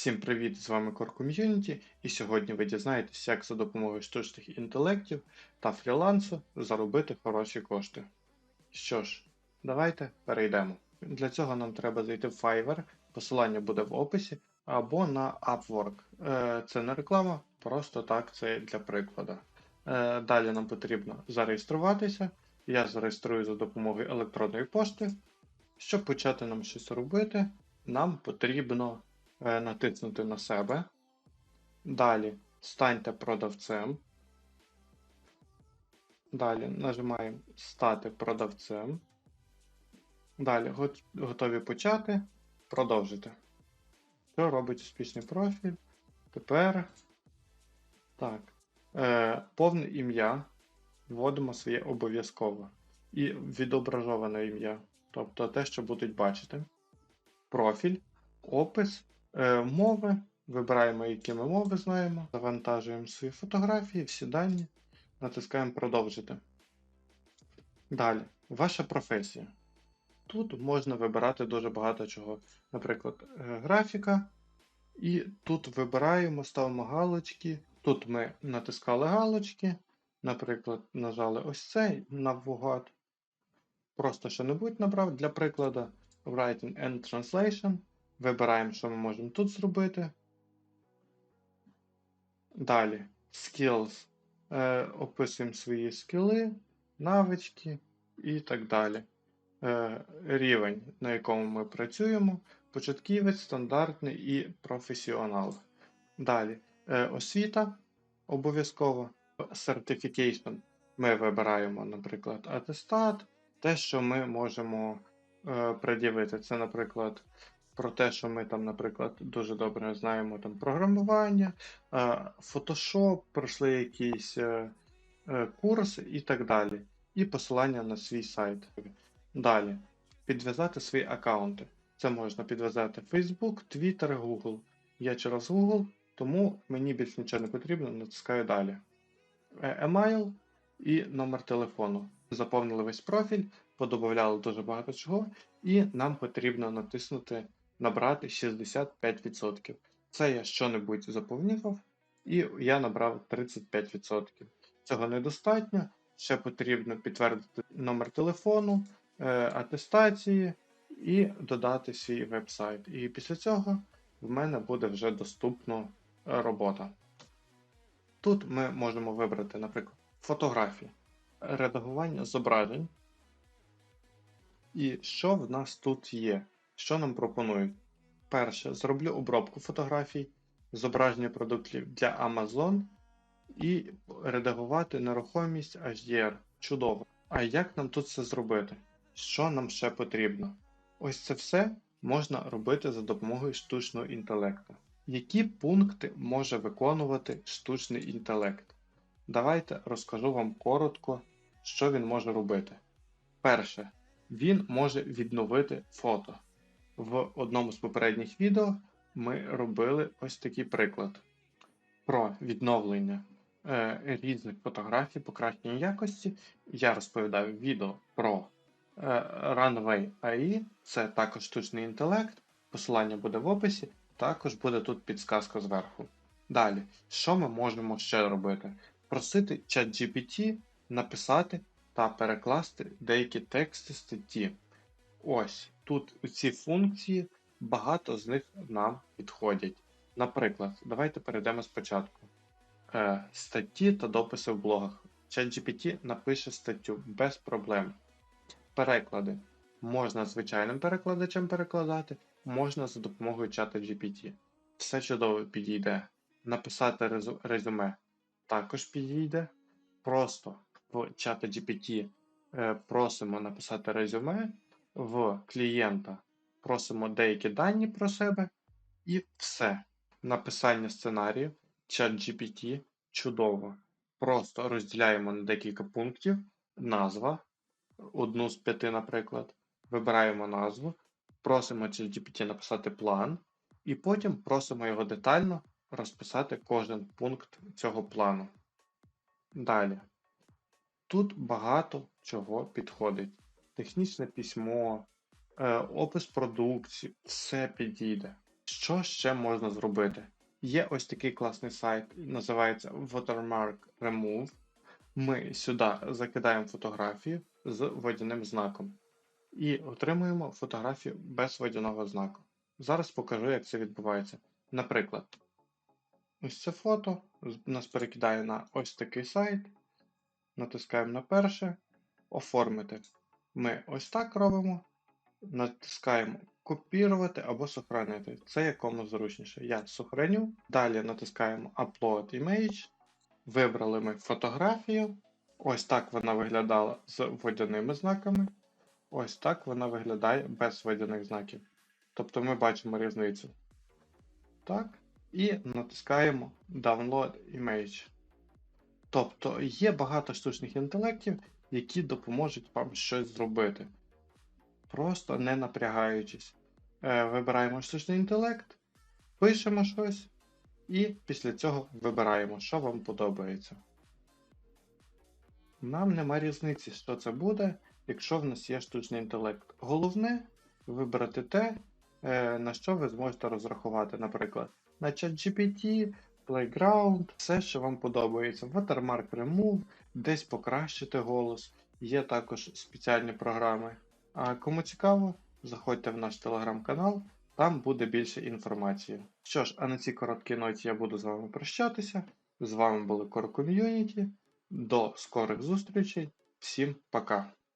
Всім привіт! З вами Core Community, і сьогодні ви дізнаєтесь, як за допомогою штучних інтелектів та фрілансу заробити хороші кошти. Що ж, давайте перейдемо. Для цього нам треба зайти в Fiverr, посилання буде в описі, або на Upwork. Е, Це не реклама, просто так, це для прикладу. Е, Далі нам потрібно зареєструватися. Я зареєструю за допомогою електронної пошти. Щоб почати нам щось робити, нам потрібно натиснути на себе. Далі станьте продавцем. Далі нажимаємо Стати продавцем. Далі готові почати. Продовжити. Що робить успішний профіль? Тепер. Так. Е, повне ім'я. Вводимо своє обов'язково. І відображоване ім'я. Тобто те, що будуть бачити. Профіль, опис, е, мови. Вибираємо, які ми мови знаємо. Завантажуємо свої фотографії, всі дані. Натискаємо продовжити. Далі, ваша професія. Тут можна вибирати дуже багато чого. Наприклад, е, графіка. І тут вибираємо, ставимо галочки. Тут ми натискали галочки. Наприклад, нажали ось цей навгад. Просто що-небудь набрав для прикладу. Writing and Translation. Вибираємо, що ми можемо тут зробити. Далі. Skills. Е, описуємо свої скіли, навички і так далі. Е, рівень, на якому ми працюємо. Початківець, стандартний і професіонал. Далі. Е, освіта обов'язково. Certification. Ми вибираємо, наприклад, атестат, те, що ми можемо е, пред'явити. Це, наприклад, про те, що ми там, наприклад, дуже добре знаємо там програмування, е, Photoshop, пройшли якийсь е, е, курс і так далі. І посилання на свій сайт. Далі. Підв'язати свої аккаунти. Це можна підв'язати Facebook, Twitter, Google. Я через Google, тому мені більше нічого не потрібно, натискаю далі. Е, Email і номер телефону. Заповнили весь профіль, подобавляли дуже багато чого, і нам потрібно натиснути набрати 65%. Це я що-небудь заповнював, і я набрав 35%. Цього недостатньо. Ще потрібно підтвердити номер телефону, е, атестації і додати свій веб-сайт. І після цього в мене буде вже доступна робота. Тут ми можемо вибрати, наприклад, фотографії, редагування зображень. І що в нас тут є? Що нам пропонують? Перше, зроблю обробку фотографій, зображення продуктів для Amazon і редагувати нерухомість HDR. Чудово. А як нам тут це зробити? Що нам ще потрібно? Ось це все можна робити за допомогою штучного інтелекту. Які пункти може виконувати штучний інтелект? Давайте розкажу вам коротко, що він може робити. Перше, він може відновити фото. В одному з попередніх відео ми робили ось такий приклад про відновлення е, різних фотографій, покращення якості. Я розповідав відео про е, Runway AI, це також штучний інтелект. Посилання буде в описі, також буде тут підсказка зверху. Далі, що ми можемо ще робити? Просити ChatGPT написати та перекласти деякі тексти статті. Ось тут ці функції багато з них нам підходять. Наприклад, давайте перейдемо спочатку. Е, статті та дописи в блогах. ChatGPT напише статтю без проблем. Переклади. Можна звичайним перекладачем перекладати, можна за допомогою чата GPT. Все чудово підійде. Написати резю- резюме також підійде. Просто в чата GPT е, просимо написати резюме, в клієнта просимо деякі дані про себе, і все. Написання сценарію, чат GPT чудово. Просто розділяємо на декілька пунктів, назва, одну з п'яти, наприклад. Вибираємо назву, просимо ChatGPT написати план, і потім просимо його детально розписати кожен пункт цього плану. Далі. Тут багато чого підходить. Технічне письмо, е, опис продукції, все підійде. Що ще можна зробити? Є ось такий класний сайт, називається Watermark Remove. Ми сюди закидаємо фотографію з водяним знаком і отримуємо фотографію без водяного знаку. Зараз покажу, як це відбувається. Наприклад, ось це фото нас перекидає на ось такий сайт. Натискаємо на перше, оформити. Ми ось так робимо. Натискаємо копірувати або сохранити. Це якому зручніше. Я сохраню. Далі натискаємо Upload Image. Вибрали ми фотографію. Ось так вона виглядала з водяними знаками. Ось так вона виглядає без водяних знаків. Тобто ми бачимо різницю. Так. І натискаємо Download Image. Тобто є багато штучних інтелектів, які допоможуть вам щось зробити. Просто не напрягаючись. Е, Вибираємо штучний інтелект, пишемо щось, і після цього вибираємо, що вам подобається. Нам нема різниці, що це буде, якщо в нас є штучний інтелект. Головне вибрати те, е, на що ви зможете розрахувати, наприклад, на ChatGPT, Playground, все, що вам подобається. Watermark Remove, десь покращити голос. Є також спеціальні програми. А кому цікаво, заходьте в наш телеграм-канал, там буде більше інформації. Що ж, а на цій короткій ноті я буду з вами прощатися. З вами були Core Community. До скорих зустрічей. Всім пока!